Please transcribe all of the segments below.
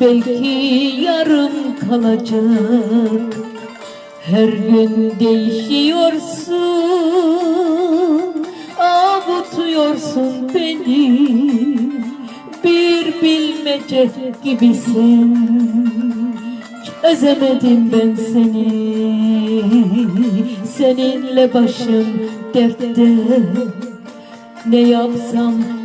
Belki yarım kalacak. Her gün değişiyorsun Avutuyorsun beni. Bir bilmece gibisin Çözemedim ben seni. Seninle başım dertte. Ne yapsam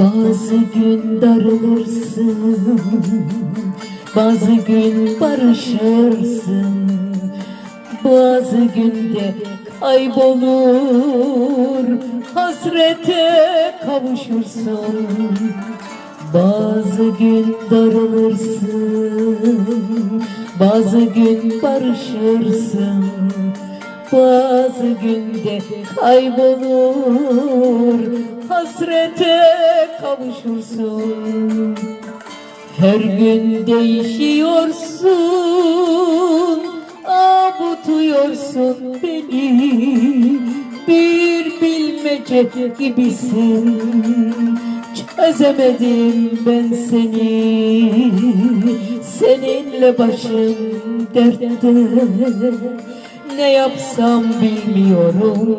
Bazı gün darılırsın Bazı gün barışırsın Bazı günde kaybolur Hasrete kavuşursun. Bazı gün darılırsın Bazı gün barışırsın bazı günde kaybolur Hasrete kavuşursun. Her gün değişiyorsun Avutuyorsun beni. Bir bilmece gibisin Çözemedim ben seni. Seninle başım dertte. Ne yapsam bilmiyorum